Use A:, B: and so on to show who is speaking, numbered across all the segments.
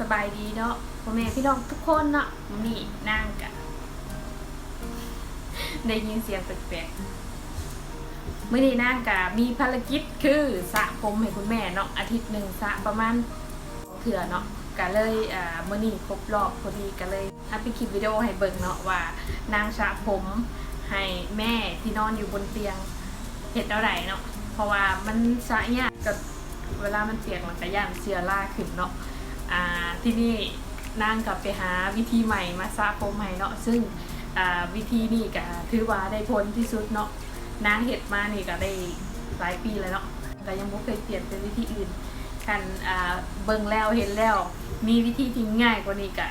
A: สบายดีเนาะพ่อแม่พี่น้องทุกคนเนาะมินี่นั่งกะได้ยินเสียงแปลกๆมื่อนี้นั่งกะมีภารกิจคือสระผมให้คุณแม่เนาะอาทิตย์หนึ่งสระประมาณเถื่อเนาะก็เลยอ่ามื่อนี้ครบรอบพอดีก็เลยอัพไปคลิปวิดีโอให้เบิ่งเนาะว่านางสระผมให้แม่ที่นอนอยู่บนเตียงเห็ดเอาไหเนาะเพราะว่ามันสระเนี่ยก็เวลามันเปียกมันก็ย่านเชื้อราขึ้นเนาะ อ่าที่นี่นางกับไปหาวิธีใหม่มาสระผมใหม่เนาะซึ่งอ่าวิธีนี้ก็ถือว่าได้ผลที่สุดเนาะนางเห็ดมานี่ก็ได้หลายปีแล้วเนาะแต่ยังไม่เคยเปลี่ยนเป็นวิธีอื่นกันอ่าเบิ่งแล้วเห็นแล้ว มีวิธีที่ง่ายกว่านี้ก็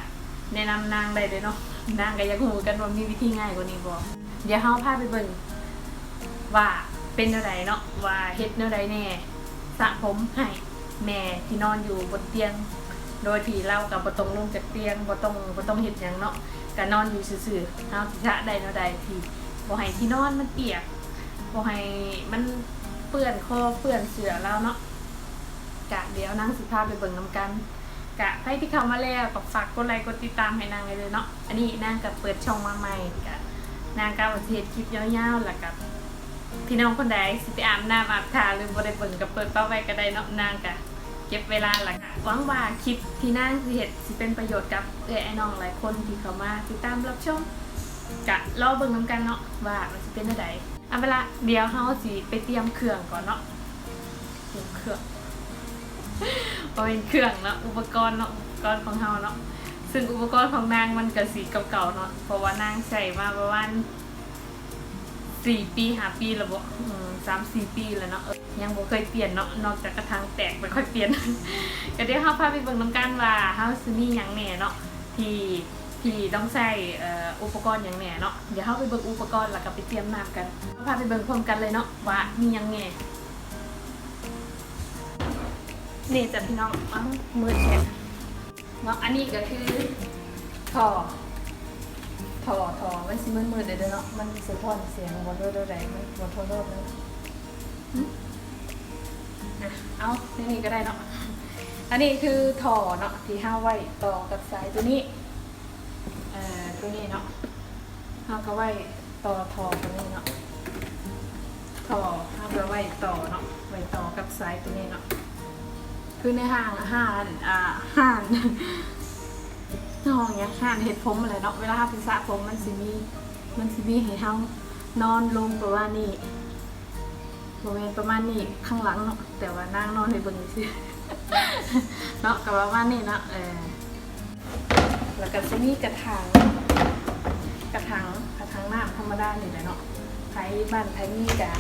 A: แนะนำนางได้เลยเนาะนางก็อยากรู้กันว่ามีวิธีง่ายกว่านี้บ่เดี๋ยวเฮาพาไปเบิ่งว่าเป็นอะไรเนาะว่าเฮ็ดแนวใดแน่สระผมให้แม่ที่นอนอยู่บนเตียง โดยที่เรากับบ่ต้องลงจากเตียงบ่ต้องบ่ต้องเฮ็ดหยังเนาะก็นอนอยู่ซื่อๆเฮาสิชะได้เนาะใดที่บ่ให้ที่นอนมันเปียกบ่ให้มันเปื้อนคอเปื้อนเสื้อเราเนาะกะเดี๋ยวนั่งสิพาไปเบิ่งนํกันกะใครที่เข้ามาแล้วก็ฝากกดไลค์กดติดตามให้นางเลยเนาะอันนี้นางก็เปิดช่องมาใหม่กะนางก็ว่สิเฮ็ดคลิปยาวๆแล้วก็พี่น้องคนใดสิไปอาบน้ำอาบทาหรือบ่ได้เบิ่งก็เปิดเป้าไว้ก็ได้เนาะนางก็ เก็บเวลาหลังหวังว่าคลิปที่น่าสิเห็ดสิเป็นประโยชน์กับเอ้ไอ้น้องหลายคนที่เขามาติดตามรับชมกะรอเบิ่งน้ำกันเนาะว่ามันจะเป็นอะไรเอาเวลาเดี๋ยวเฮาสิไปเตรียมเครื่องก่อนเนาะเตรียมเครื่องเป็นเครื่องเนาะอุปกรณ์เนาะอุปกรณ์ของเฮาเนาะซึ่งอุปกรณ์ของนางมันก็สีเก่าๆเนาะเพราะว่านางใส่มาประมาณ สี่ปีห้าปีแล้วบ่อืมสามสี่ปีแล้วเนาะยังบ่เคยเปลี่ยนเนาะนอกจากกระถางแตกไม่ค่อยเปลี่ยน ก็เดี๋ยวเฮาพาไปเบิ่งน้ำกันว่าเฮาซื้อนี่หยังแหน่เนาะที่ที่ต้องใช้เอ่อุปกรณ์ยังแหน่เนาะเดี๋ยวเฮาไปเบิ่งอุปกรณ์แล้วก็ไปเตรียมน้ำกันเฮาพาไปเบิ่งพร้อมกันเลยเนาะว่ามีหยังแหน่นี่จ้ะพี่น้องมือแฉะเนาะอันนี้ก็คือท่อ ท่อท่อมันสิมืดๆเด้อเนาะมันสะท้อนเสียงบ่โดดๆได้มันบ่โทษๆเลยหึอะเอาในนี้ก็ได้เนาะอันนี้คือท่อเนาะที่ห้าไว้ต่อกับสายตัวนี้เอ่อตัวนี้เนาะห้าก็ไว้ต่อท่อตัวนี้เนาะท่อห้าก็ไว้ต่อเนาะไว้ต่อกับสายตัวนี้เนาะคือในห้างห้านอ่าห้าน ห้องเนี้ยห้านเห็ดผมอะไรเนาะเวลาเราไปสระผมมันสิมีมันสิมีให้เฮานอนลงประมาณนี้บริเวณประมาณนี้ข้างหลังเนาะแต่ว่านั่งนอนในเบิ่งสิเนาะกับประมาณนี้เนาะเออแล้วก็จะมีกระถางกระถางกระถางน้ำธรรมดานี่แหละเนาะไทยบ้านไทยมีกะ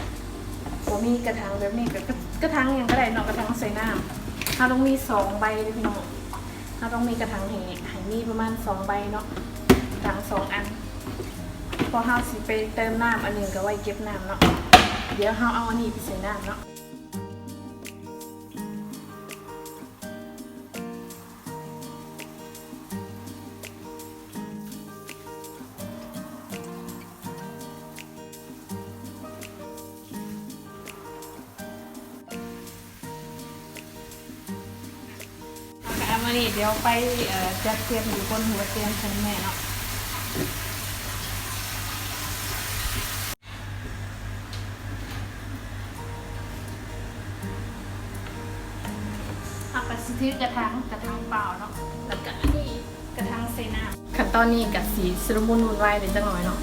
A: บ่มีกระถางแบบนี้ก็กระกระถางหยังก็ได้เนาะกระถางใส่น้ำเราต้องมีสองใบเลยพี่น้องเราต้องมีกระถางให้ให้ มีประมาณสองใบเนาะกระถางสองอัน พอเฮาสิไปเติมน้ำอันหนึ่งก็ไว้เก็บน้ำเนาะ เดี๋ยวเฮาเอาอันนี้ไปใส่น้ำเนาะ ดี๋ยวไปจัดเตรียมอยู่บนหัวเตียงของแม่เนาะเอากระซื้อกระถางกระถางเปล่าเนาะแล้วก็อันนี้กระถางใส่น้ำขั้นตอนนี้กับสีสรุปมุนวุ่นวายเลยจังหน่อยเนาะ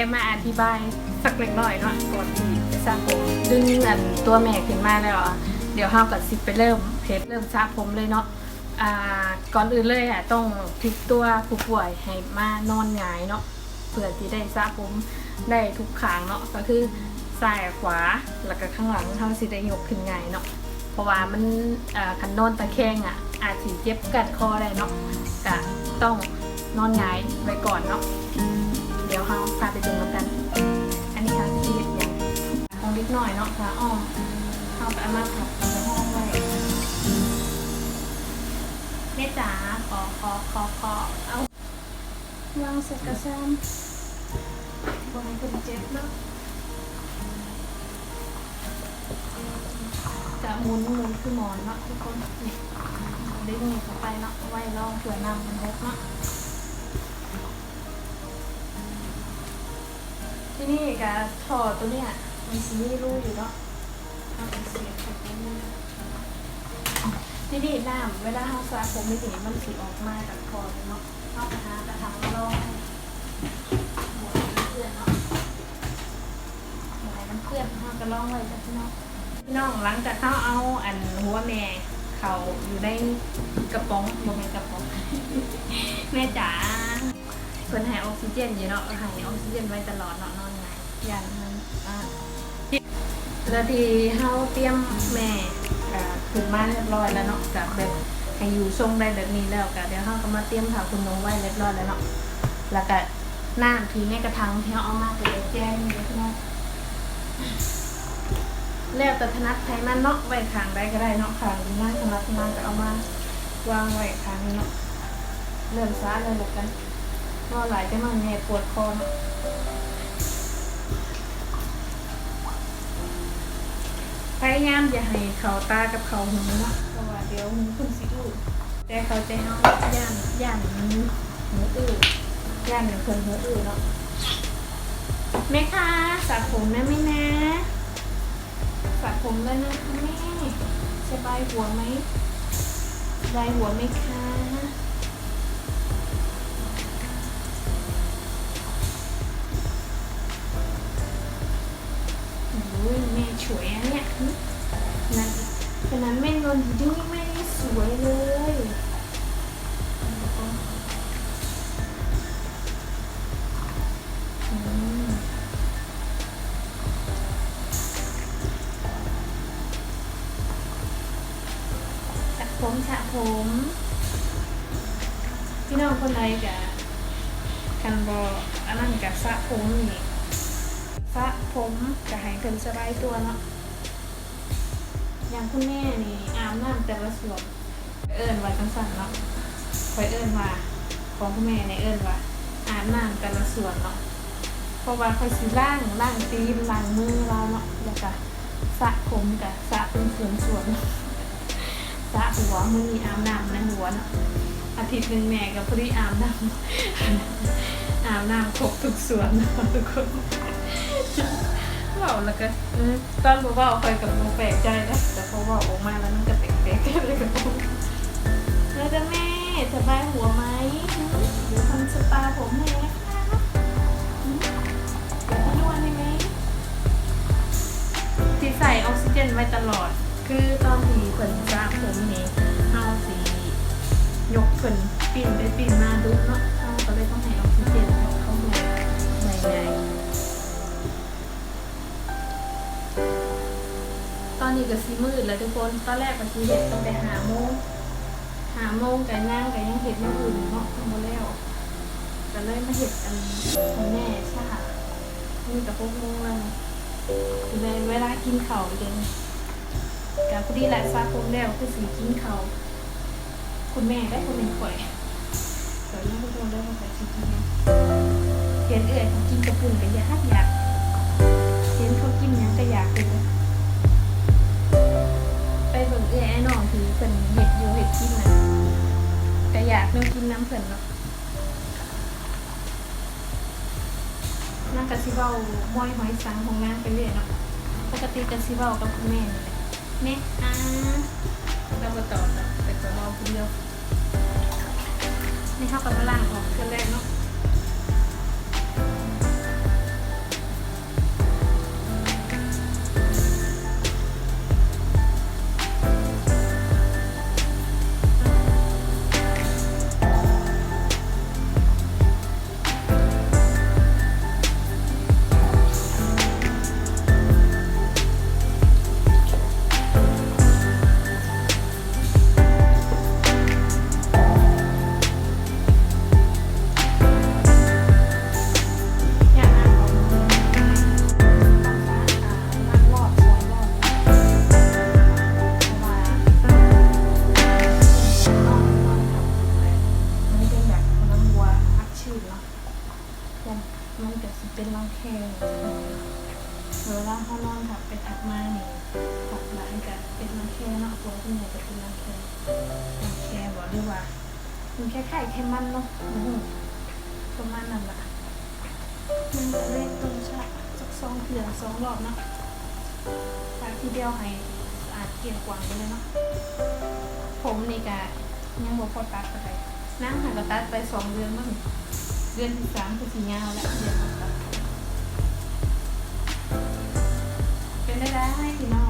A: แวะมาอธิบายสักเล็กน้อยเนาะก่อนที่จะสระผมดึงอันตัวแม่ขึ้นมาแล้วอะเดี๋ยวเฮากับสิไปเริ่มเพจเริ่มสระผมเลยเนาะอ่าก่อนอื่นเลยอะต้องพลิกตัวผู้ป่วยให้มานอนหงายเนาะเพื่อที่ได้สระผมได้ทุกขางเนาะก็คือซ้ายขวาแล้วก็ข้างหลังเฮาสิได้ยกขึ้นง่ายเนาะเพราะว่ามันอ่าคันนอนตะแคงอะอาจสิเจ็บกัดคอได้เนาะก็ต้องนอนหงายไว้ก่อนเนาะ เดี๋ยวเราพาไปดูแล้วกัน อันนี้ค่ะที่เห็นยังน่อยเนาะค่ะอ้อมเข้าไปเอามาผัดในห้องไว้แม่จ๋าขอขอขอขอเอาวางส่กระซ้ำบอกให้คนเจ็บเนาะจะหมุนหมุนคือหมอนเนาะทุกคนนี่ดึงเข้าไปเนาะไว้รองเผื่อนำมันเล็กเนาะ ที่นี่กับถอดตัวเนี้ยมันสีไม่รูอยู่เนาะเอาไปเสียบกับตัวนี้ที่นี่น้ำเวลาเขาสระผมไม่ถึงมันสีออกมาจากคอเลยเนาะเข้ากระทะกระทะลองหัวมันเพื่อนเนาะหัวมันเพื่อนเขาก็ลองไว้จ้ะพี่น้องพี่น้องหลังจากเขาเอาอันหัวแม่เขาอยู่ในกระป๋องโมเมนกระป๋องแม่จ๋าเพิ่นให้ออกซิเจนอยู่เนาะให้ออกซิเจนไว้ตลอดเนาะน อนไงอย่างนั้นอะแล้วทีเฮาเตรียมแม่ก็ถึงมาเรียบร้อยแล้วเนาะกับแบบให้อยู่ทรงได้แบบนี้แล้วก็เดี๋ยวเฮาก็มาเตรียมถาคุณน้องไว้เรียบร้อยแล้วเนาะแล้วก็น้ำที่ในกระถางที่เฮาเอามาไปแจ้งนี่พี่น้องแล้วแต่ถนัดใครมันเนาะไว้ข้างใดก็ได้เนาะข้างนี้นั่งถนัดมากก็เอามาวางไว้ข้างนี้เนาะเริ่มซาเลยแล้วกันนอนหลายจะนอนแม่ปวดคอเนอะ พยายามอย่าให้เขาตากับเขาหูเนาะเพราะว่าเดี๋ยวหูคุณสิอู้แต่เขาใจเอาย่านย่านหูหูอื้อย่างเป็นคนหูอื้อเนาะแม่คะสระผมนะแม่นะสระผมแล้วนะแม่สบายหัวไหมสบายหัวไหมคะ ยแม่สวยอะเนี่ยนั่นขนาดแม่นอนอยู่ที่นี่แม่ยังสวยเลยสระผมสระผม พี่น้องคนใดกะกันบออันนั้นกะสระผมนี่ ระผมจะให้เพิ่นสบายตัวเนาะอย่างคุณแม่นี่อาบน้ำแต่ละส่วนเอิ้นว่าจังสั่นเนาะคอยเอิ้นว่าของคุณแม่ในเอิ้นว่าอาบน้ำแต่ละส่วนเนาะเพราะว่าคอยสิล่างล่างตีนล่างมือเราเนาะแล้วก็สระผมกับสระเป็นส่วนส่วนสระหัวมือนี่อาบน้ำในหัวเนาะอาทิตย์หนึ่งแม่กับพอดีอาบน้ำอาบน้ำครบทุกส่วนนะทุกคน เว่าแล้วก็ตอนบอกว่าคอยกับโมแปลกใจนะแต่พอว่าออกมาแล้วมันก็แปลกๆเลยกับผมแล้วจะแม่สบายหัวไหมหืมเดี๋ยวทำสปาผมให้นะคะเดี๋ยวให้นวดได้ไหมที่ใส่ออกซิเจนไว้ตลอด คือตอนที่เพิ่นสระผมนี่เอาสียกเพิ่นปิ่นไปปิ่นมาดูเนาะเอาก็เลยต้องให้ออกซิเจนเข้ามาใหญ่ อนนี้ก็สีมืดแล้วทุกคนตอนแรกก็สีเห็ดตั้งแต่หาโมงหาโมงกันย่างกันยังเห็ดอย่างอื่นเนาะทำมแล้วก็เลยมาเห็ดอันของแม่ใช่ค่ะนี่กับพวกโมงแล้วนเลยเวลากินเข้าเย็นกับพอดีแหละซาผมแล้วคือสีกินเข้าคุณแม่ได้คนหนึ่งข่อยเดี๋ยวนี้ทุกคนได้มาใส่สีกินเห็นเอื่อยเขากินกระปุ่นกันยากอยากเห็นเขากินยังก็อยากเลย เบิ่งเอื้อยไอ้น้องที่เพิ่นเฮ็ดอยู่เฮ็ดกินน่ะก็อยากเริ่มกินน้ำเพิ่นเนาะนางก็สิเว้าม้อยหอยสังของนางไปเรื่อยเนาะปกติก็สิเว้ากับคุณแม่นี่แหละแม่อาเราบ่ตอบเนาะแต่ก็เว้าผู้เดียวนี่เฮาก็มาล้างออกเทื่อแรกเนาะ อสองรอบเนาะตาทีเดียวให้สะอาดเกลี่ยกวางไปเลยเนาะ ผมนี่กะยังบ่พอตัดอะไปนั่งหันกระตัดไปสองเดือนมั้งเดือนที่สามคือสียาวแล้วเดือนที่สามเป็นได้ได้ให้พี่น้อง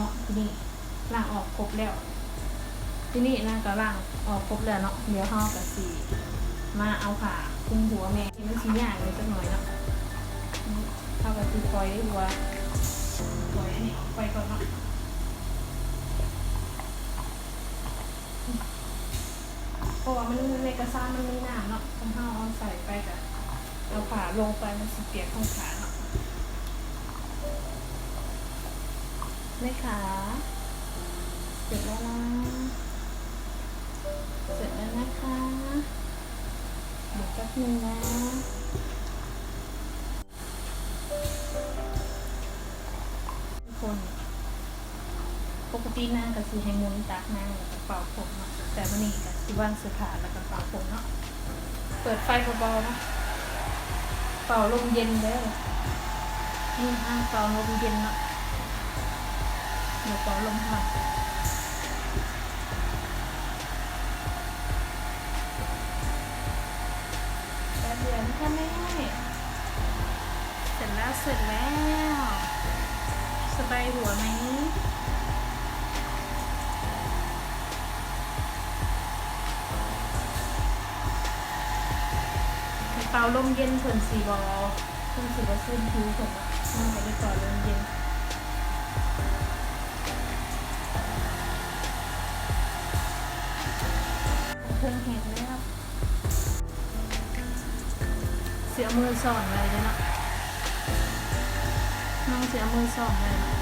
A: เนาะทีนี้ล่างออกครบแล้ว ทีนี้นางก็ล่างออกครบแล้วเนาะเดี๋ยวเฮากับสีมาเอาผ่าคุมหัวแม่ที่มันชิ้นใหญ่เลยจักหน่อยเนาะเท่ากับตีปล่อยได้หัวปล่อยอันนี้ออกไปก่อนเนาะเพราะว่ามันในกระซ่ามันไมีน้ำเนาะต้องเฮาเอาใส่ไปกับเอาผ่าลงไปมันสิเปียกข้างขา เนาะแม่ขาเสร็จแล้วนะเสร็จแล้วนะคะเดี๋ยวแป๊บนึงนะทุกคน ปกตินางกับสีให้มุนตักนางแล้วก็เป่าผมแต่วันนี้กับสีว่างสื้อผ้าแล้วก็เป่าผมเนาะเปิดไฟเบาๆนะเป่าลมเย็นเด้อนี่ห้างเป่าลมเย็นเนาะ เดี๋ยวขอลงค่ะแป๊บเดียวนะคะแม่เสร็จแล้วเสร็จแล้ว สบายหัวไหมเป่าลมเย็นเพิ่นสีบอเพิ่นสีบอซึมผิวผมอะน่าจะได้ก่อนลมเย็น เครื่องแห้งแล้วเสียมือสองเลยเนาะน้องเสียมือสอนอะไร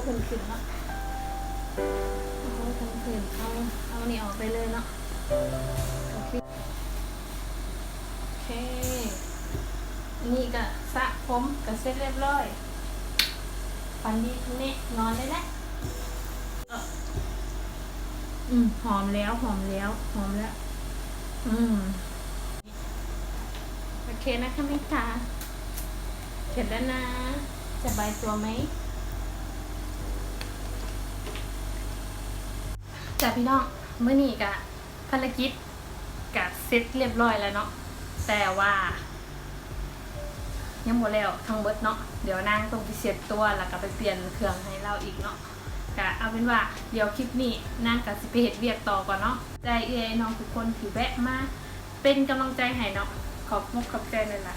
A: เอาหัวเป็นขึ้นเนาะเอาหัวเป็นขึ้นเอาเอานี่ออกไปเลยเนาะโอเคโอเคนี่ก็สระผมก็เสร็จเรียบร้อยฟันดีทุกนี้นอนได้แล้วอออืมหอมแล้วหอมแล้วหอมแล้ว อืมโอเคนะคะแม่ค้าเสร็จแล้วนะสบายตัวไหม จ้ะพี่น้องเมื่อนี้กะภารกิจกะเสร็จเรียบร้อยแล้วเนาะแต่ว่ายังหมดแล้วทั้งเบิดเนาะเดี๋ยวนางต้องไปเสียบตัวแล้วก็ไปเปลี่ยนเครื่องให้เราอีกเนาะกะเอาเป็นว่าเดี๋ยวคลิปนี้นางกับสิไปเฮ็ดเวียกต่อก่อนเนาะได้เอ้ยน้องทุกคนที่แวะมาเป็นกำลังใจให้เนาะขอบมุกขอบใจเลยล่ะ